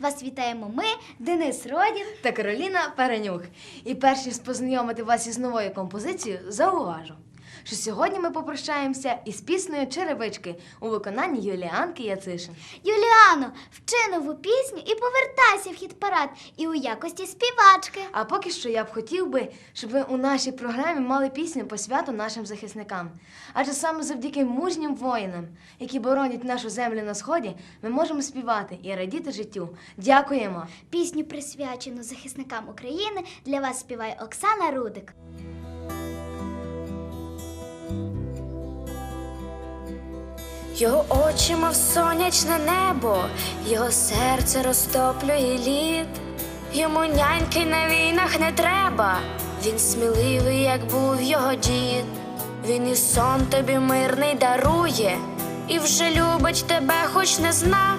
Вас вітаємо ми, Денис Родін. та Кароліна Перенюх. І перш ніж познайомити вас із новою композицією, зауважу, що сьогодні ми попрощаємося із піснею Черевички у виконанні Юліанки Яцишин. Юліано, вчи нову пісню і повертайся в хіт-парад і у якості співачки. А поки що я б хотів би, щоб ви у нашій програмі мали пісню по святу нашим захисникам. Адже саме завдяки мужнім воїнам, які боронять нашу землю на сході, ми можемо співати і радіти життю. Дякуємо! Пісню присвячену захисникам України для вас співає Оксана Рудик. Його очі, мов сонячне небо, його серце розтоплює лід. Йому няньки на війнах не треба. Він сміливий, як був його дід. Він і сон тобі мирний дарує, і вже любить тебе, хоч не зна.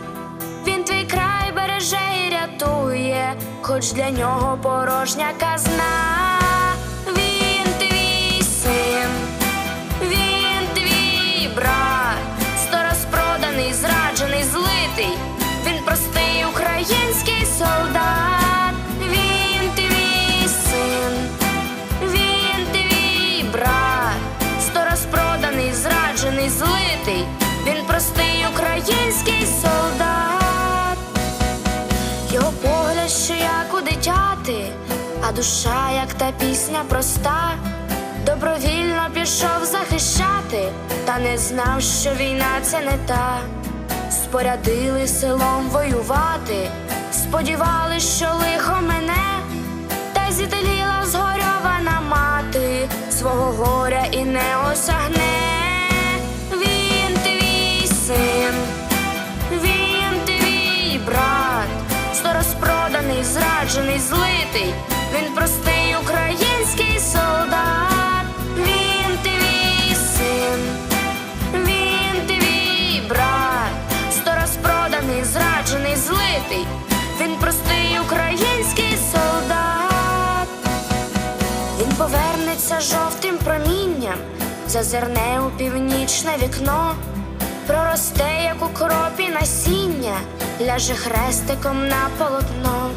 Він твій край береже і рятує, хоч для нього порожня казна. Душа, як та пісня проста, добровільно пішов захищати, та не знав, що війна це не та. Спорядили селом воювати, сподівались, що лихо мене, та зітеліла згорьована мати, свого горя і не осягне. Зазирне у північне вікно, проросте, як у кропі насіння, ляже хрестиком на полотно,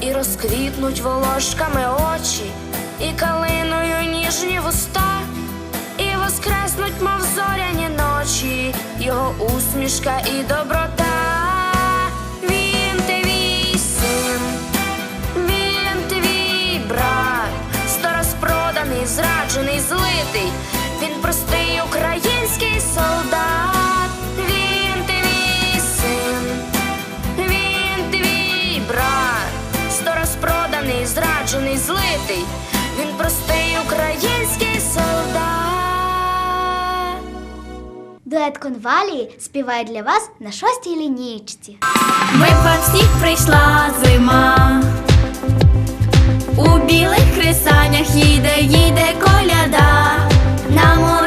і розквітнуть волошками очі, і калиною ніжні вуста, і воскреснуть, мов зоряні ночі, його усмішка і доброта. Зраджений, злитий. Він простий український солдат. Він твій син, він твій брат, сто раз проданий, зраджений, злитий. Він простий український солдат. Дует конвалії співає для вас на шостій лінійці. Ми вам всіх прийшла зима. У білих кресанях їде, їде коляда. На морозних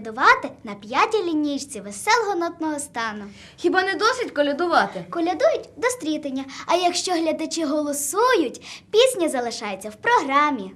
колядувати на п'ятій лінійці веселого нотного стану. Хіба не досить колядувати? Колядують до стрітення. А якщо глядачі голосують, пісня залишається в програмі.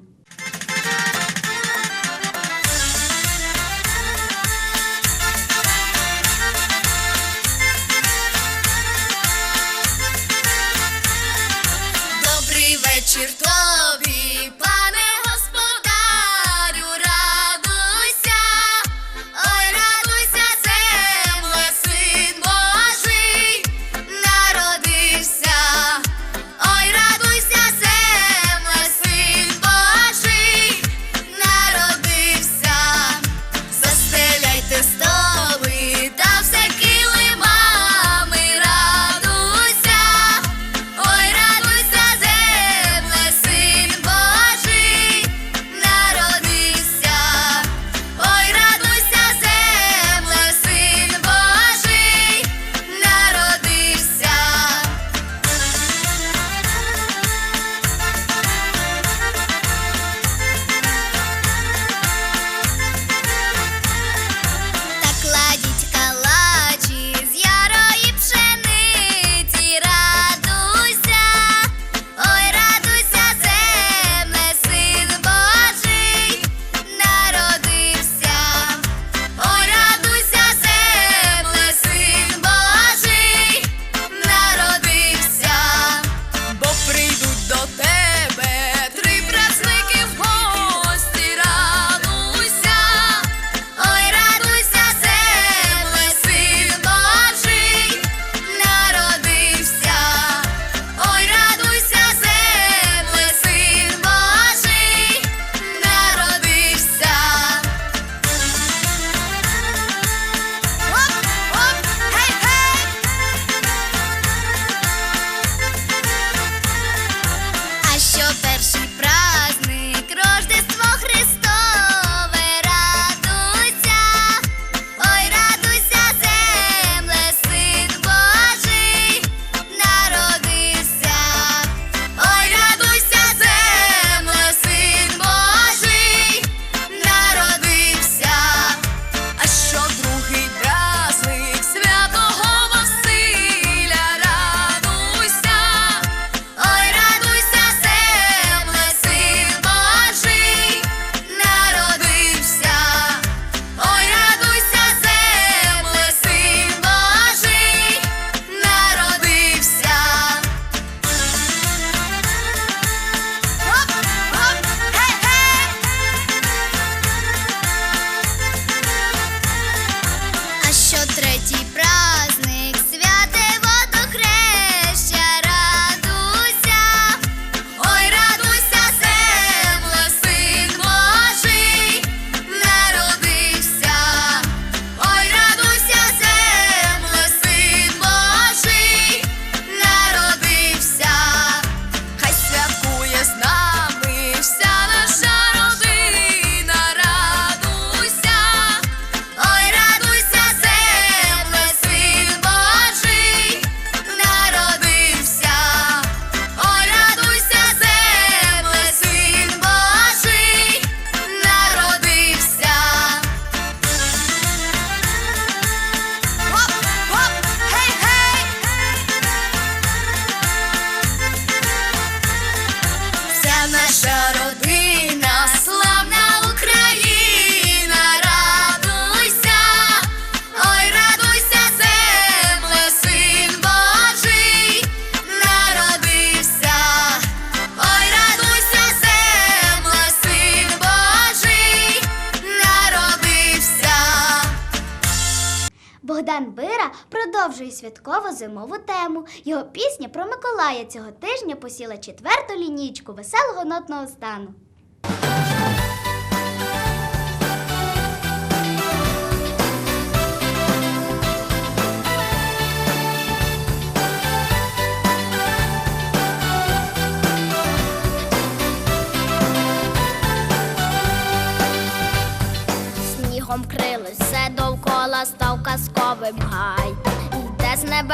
Богдан Бира продовжує святково зимову тему. Його пісня про Миколая цього тижня посіла четверту лінійку веселого нотного стану.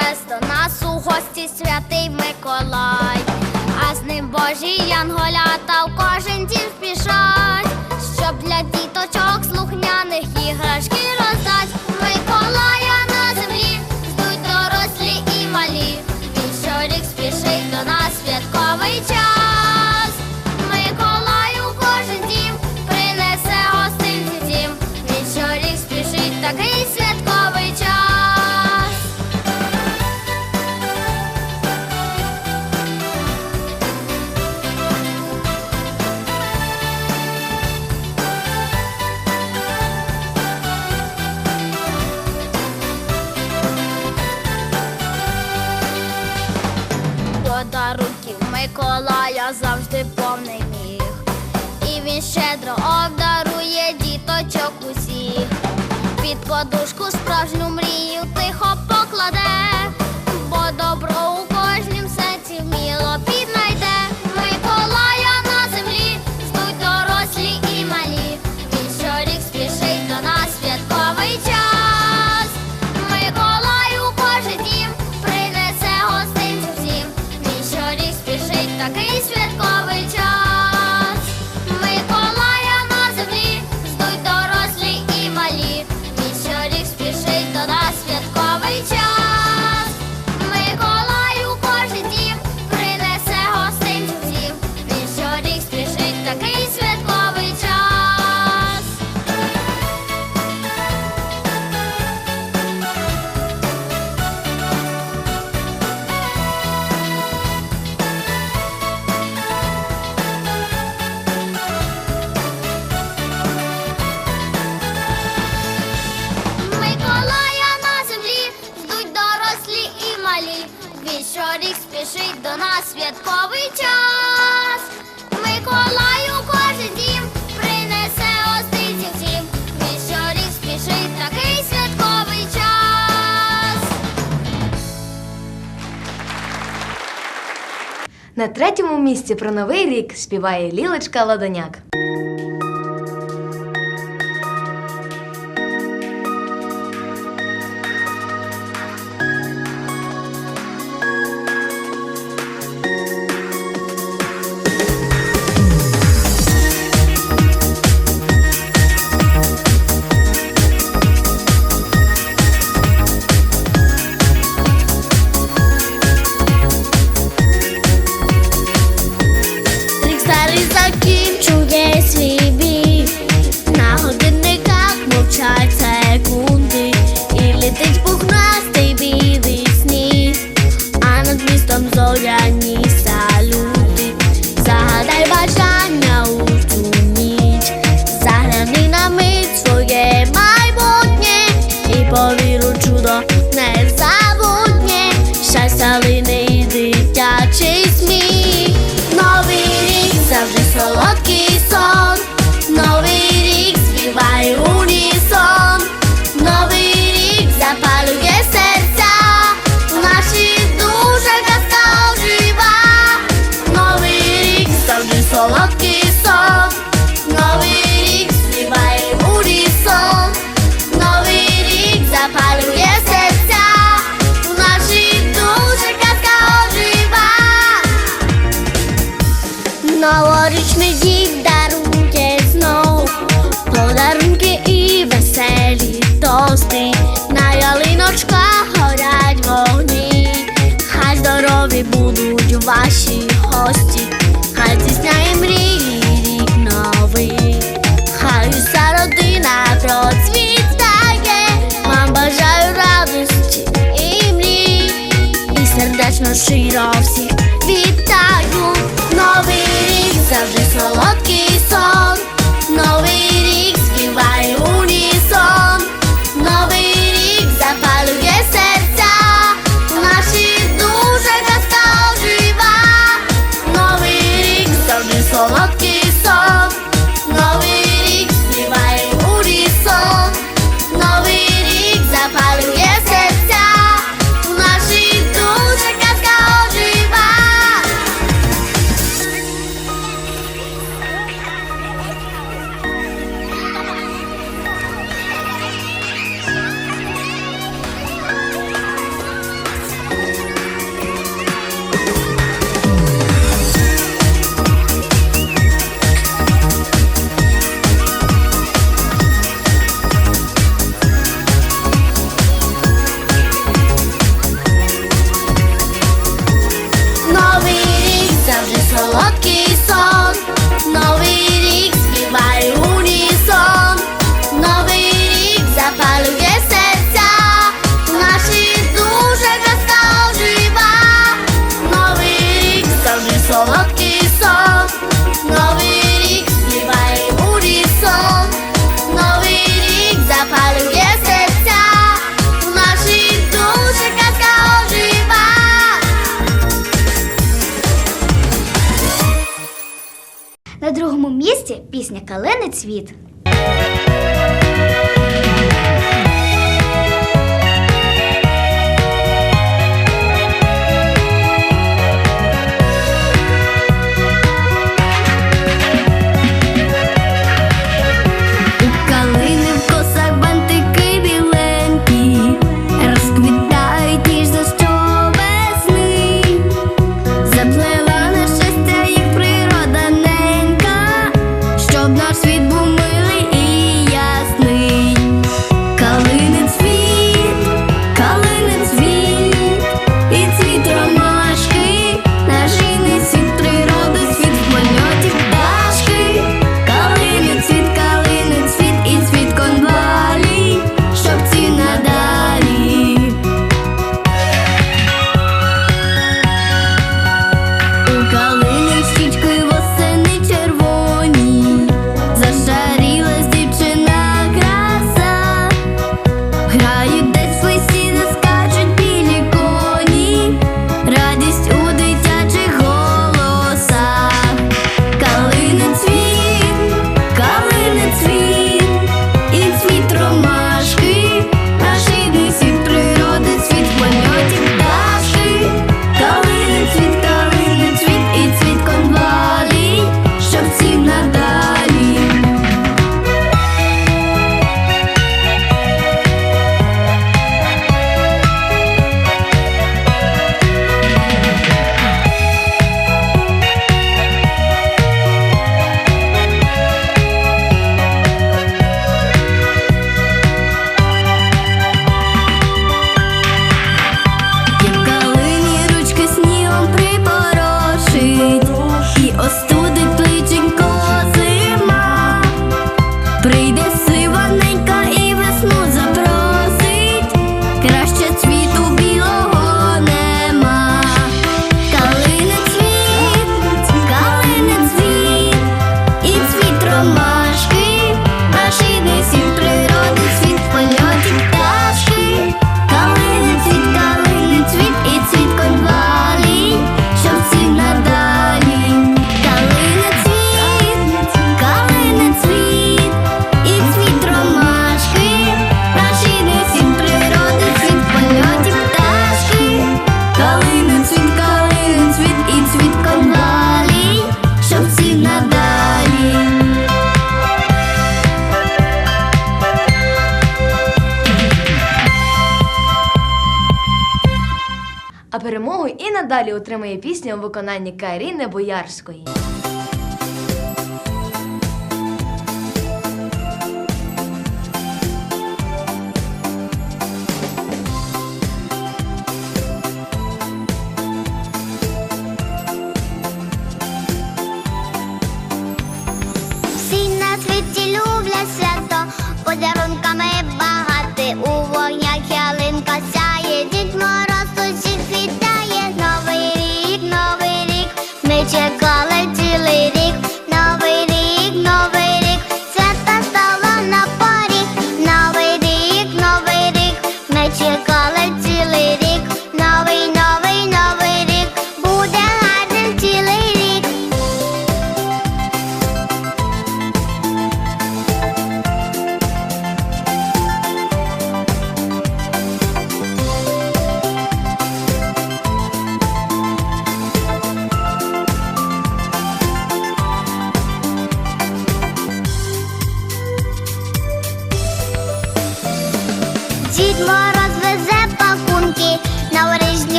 привез до нас у гості святий Миколай, а з ним божі янголята. ніхто не міг, і він щедро обдарує діточок усіх, під подушку справжню мрію тихо покладе. пісні про новий рік співає Лілочка Ладоняк. Новорічний дід дарунки знов, подарунки і веселі тости, на ялиночках горять вогні, хай здорові будуть ваші гості, хай здійсняє мрії рік новий, хай уся родина процвітає, вам бажаю радості і мрій, і сердечно щиро всіх. Цвіт. У перемогу і надалі отримає пісню у виконанні Каріни Боярської.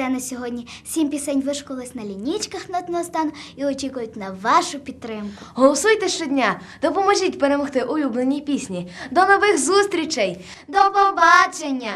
Все на сьогодні. Сім пісень вишколись на лінічках нотного і очікують на вашу підтримку. Голосуйте щодня, допоможіть перемогти улюбленій пісні. До нових зустрічей! До побачення!